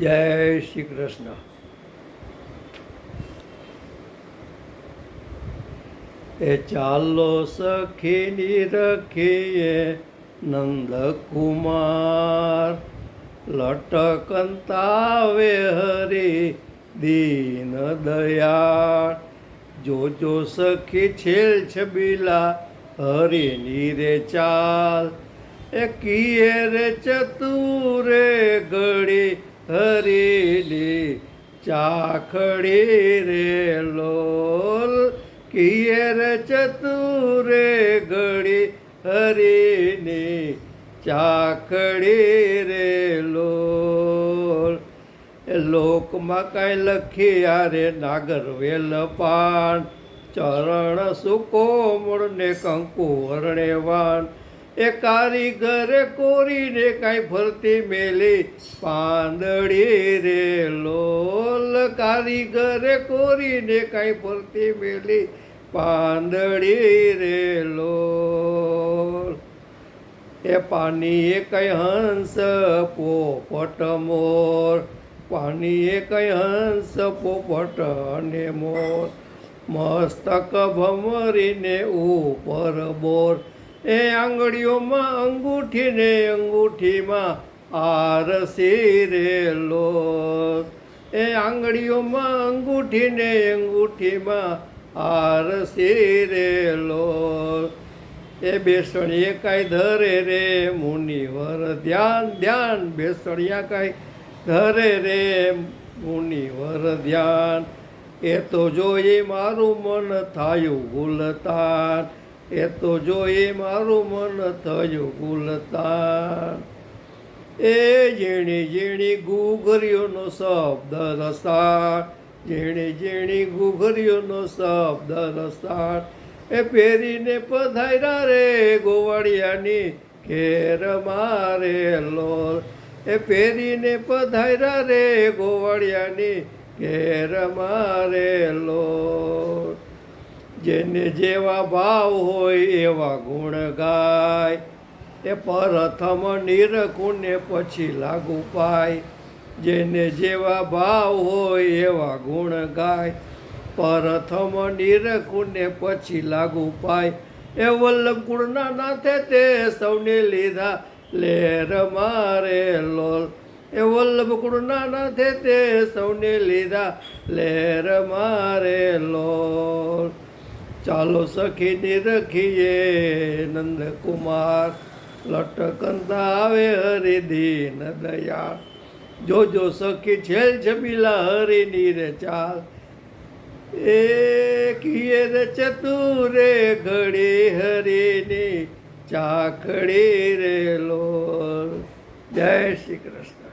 જય શ્રી કૃષ્ણ. એ ચાલો સખીની રખીએ નંદકુમાર. લટકંતાવે હરી દીન દયાળ. જોજો સખી છેલ છબીલા હરિની રે ચાલ. એ કિયે રે ચતુરે ઘડી હરીની ચાખડી રે લોલ કિયર ચતુરે ઘડી હરીની ચાખડી રે લોલ. લોકમાં કાંઈ લખી રે નાગર વેલ પાન, ચરણ સુકોમળ ને કંકુ વર્ણેવાન એ કારીગરે કોરીને કાંઈ ફરતી મેલી. પાંદડી રે લોલ કારીગરે કોરીને કાંઈ ફરતી મેલી. પાંદડી રે લોલ. એ પાણીએ કંઈ હંસ પોપટ મોર. પાણીએ કંઈ હંસ પોપટ અને મોર. મસ્તક ભમરીને ઉપર બોર. એ આંગળીઓમાં અંગૂઠીને અંગૂઠીમાં આરસી રેલો એ આંગળીઓમાં અંગૂઠીને અંગૂઠીમાં આરસી રેલો એ બેસણીએ કાંઈ ધરે રે મુનિવર, ધ્યાન ધ્યાન. બેસણિયા કાંઈ ધરે રે મુનિવર, ધ્યાન. એ તો જોઈ મારું મન થાયું ગુલતાન. એ તો જોઈ મારું મન થયું ભૂલતા એ જેણી જેણી ગુઘરીઓનો શબ્દ રસ્તા જેણી જેણી ઘૂઘરીઓનો શબ્દ રસ્તા એ પહેરીને પધાર્યા રે ગોવાળિયાની ઘેર મારે લોર એ પહેરીને પધાર્યા રે ગોવાળિયાની ઘેર મારે લોલ. જેને જેવા ભાવ હોય એવા ગુણ ગાય. એ પ્રથમ નિરકુને પછી લાગુ પાય. જેને જેવા ભાવ હોય એવા ગુણ ગાય. પ્રથમ નિરકુને પછી લાગુ પાય. એ વલ્લભ ગુણના નાથે તે સૌને લીધા લેર મારે લોલ. એ વલ્લભ ગુણના નાથે તે સૌને લીધા લેર મારે લોલ. ચાલો સખીની રખીએ, નંદકુમાર લટકંતા આવે હરિદીન દયાળ. જોજો સખી છેલ છબીલા હરિની રે ચાલ. એ કિયે રે ચતુરે ઘડી હરિની, ચાખડી રે લોલ. જય શ્રી કૃષ્ણ.